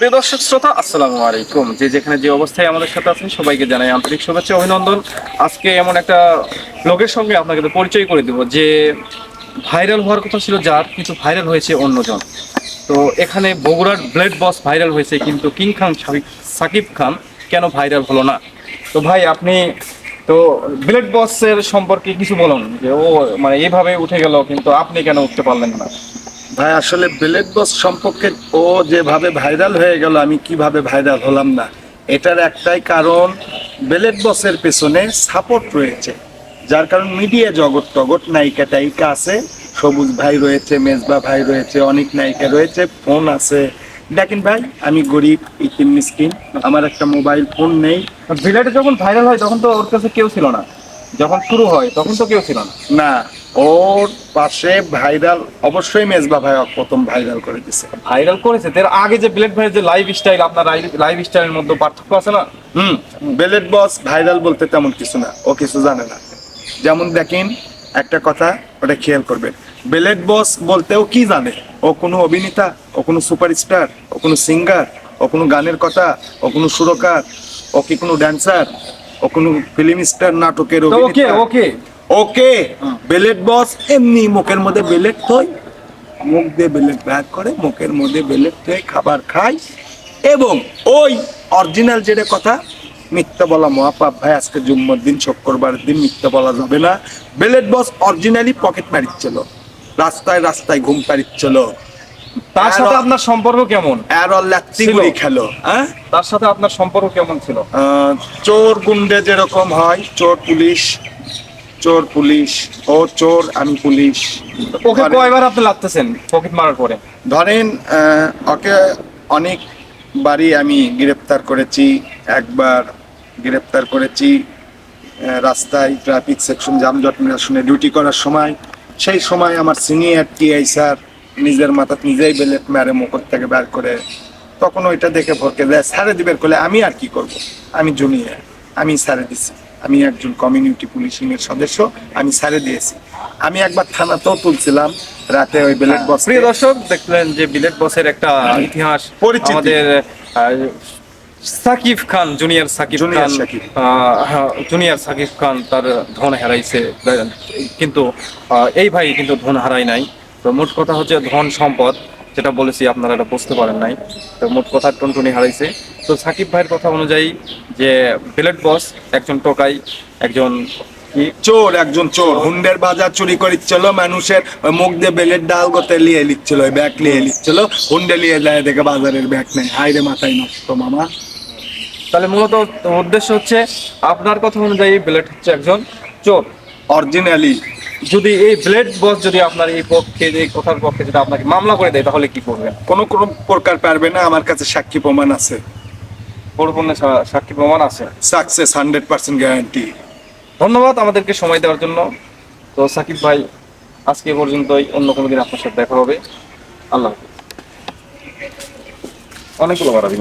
প্রিয় দর্শক শ্রোতা, আসসালামু আলাইকুম। যে যেখানে যে অবস্থায় আমাদের সাথে আছেন, সবাইকে জানাই আন্তরিক শুভেচ্ছা, অভিনন্দন। আজকে এমন একটা লোকের সঙ্গে আপনাকে পরিচয় করে দিব, যে ভাইরাল হওয়ার কথা ছিল যার, কিন্তু ভাইরাল হয়েছে অন্যজন। তো এখানে বগুড়ার ব্লেড বস ভাইরাল হয়েছে, কিন্তু কিং খান সাকিব- খান কেন ভাইরাল হলো না? তো ভাই, আপনি তো ব্লেড বসের সম্পর্কে কিছু বলুন, যে ও মানে এইভাবে উঠে গেল, কিন্তু আপনি কেন উঠতে পারলেন না? ভাই আসলে বেলেট বস সম্পর্কে ও যেভাবে ভাইরাল হয়ে গেল আমি কীভাবে ভাইরাল হলাম না এটার একটাই কারণ বেলেট বসের পেছনে সাপোর্ট রয়েছে। যার কারণ মিডিয়া জগৎ টগৎ নায়িকা টায়িকা আছে সবুজ ভাই রয়েছে মেজবা ভাই রয়েছে অনেক নায়িকা রয়েছে ফোন আছে। দেখেন ভাই আমি গরিব ইতিম মিসকিন আমার একটা মোবাইল ফোন নেই। ভিলেটে যখন ভাইরাল হয় তখন তো ওর কাছে কেউ ছিল না। যখন শুরু হয় তখন তো কেউ ছিল না। না ওর পাশে ভাইরাল অবশ্যই মেজবা ভাই প্রথম ভাইরাল করে দিছে। ভাইরাল করেছে? তার আগে যে ব্লেড ভাইয়ের যে লাইভ স্টাইল আপনার লাইভ স্টাইলের মধ্যে পার্থক্য আছে না? হুম বেলেট বস ভাইরাল বলতে তেমন কিছু না ও কিছু জানে না। যেমন দেখেন একটা কথা ওটা খেয়াল করবেন। বেলেট বস বলতে ও কি জানে? ও কোনো অভিনেতা ও কোনো সুপারস্টার ও কোনো সিঙ্গার ও কোনো গানের কথা ও কোনো সুরকার ও কি কোনো ড্যান্সার ও কোনো ফিল্ম স্টার নাটকের ওকে ওকে ওকে বেলেট বস। এমনি মুখের মধ্যে বেলেট থই মুখ দিয়ে বেলেট ব্যাগ করে মুখের মধ্যে বেলেট থই খাবার খায় এবং ওই অরিজিনাল যেটা কথা মিথ্যা বলা মহাপাপ ভাই আজকে জুম্মর দিন শুক্রবার দিন মিথ্যা বলা যাবে না। বেলেট বস অরিজিনালি পকেট মারিচ্ছিল রাস্তায় রাস্তায় ঘুম পারিচ্ছিল তার সাথে আপনার সম্পর্ক কেমন? আর। গুলি খেলো হ্যাঁ? তার সাথে আপনার সম্পর্ক কেমন ছিল? চোর গুন্ডে যেরকম হয় চোর পুলিশ চোর পুলিশ ও চোর আমি পুলিশ। ওকে কয়বার আপনি লাগতেছেন পকেট মারার পরে? ধরেন ওকে অনেক বারই আমি গ্রেপ্তার করেছি একবার গ্রেপ্তার করেছি রাস্তায় ট্রাফিক সেকশন যানজট নিরসনে ডিউটি করার সময়। সেই সময় আমার সিনিয়র টিআই স্যার নিজের মাথা নিজেই বেলেট মেরে মুখর থেকে বের করে তখন ওইটা দেখে ভরকে দেয় স্যারে দিবের করলে আমি আর কি করব? আমি জুনিয়র আমি স্যারে দিছি। আমি একজন কমিউনিটি পুলিশিং এর সদস্য আমি স্যারে দিয়েছি। আমি একবার থানাতেও তুলছিলাম রাতে ওই বেলেট বস প্রিয় দর্শক দেখলেন যে বিলেট বসের একটা ইতিহাস পরিচিতি। আমাদের সাকিব খান জুনিয়র সাকিব খান। জুনিয়র সাকিব খান তার ধন হারাইছে। কিন্তু এই ভাই কিন্তু ধন হারাই নাই। তো মোট কথা হচ্ছে ধন সম্পদ। যেটা বলেছি আপনারা এটা বুঝতে পারেন নাই। তো মোট কথা টুনটুনি হারাইছে। তো সাকিব ভাইয়ের কথা অনুযায়ী যে বিলেট বস একজন টোকাই একজন চোর একজন চোর। হুন্ডের বাজার চুরি করে করিচ্ছিল মানুষের মুখ দিয়ে বেলের ডাল গতে লিয়ে লিখছিল ব্যাগ লিয়ে লিখছিল হুন্ডে লিয়ে যায় দেখে বাজারের ব্যাগ নেই। হাইরে মাথায় নষ্ট মামা। তাহলে মূলত উদ্দেশ্য হচ্ছে আপনার কথা অনুযায়ী ব্লেড হচ্ছে একজন চোর। অরিজিনালি। যদি এই ব্লেড বস যদি আপনার এই পক্ষে যে কথার পক্ষে যদি আপনাকে মামলা করে দেয়, তাহলে কি করবেন? কোনো কোনো প্রকার পারবে না, আমার কাছে সাক্ষী প্রমাণ আছে। পরিপূর্ণ সাক্ষী প্রমাণ আছে। Success, hundred percent guarantee. ধন্যবাদ আমাদেরকে সময় দেওয়ার জন্য। তো সাকিব ভাই, আজকে পর্যন্তই। অন্য কোনো দিন আপনার সাথে দেখা হবে। আল্লাহ। অনেকগুলো বাড়াবি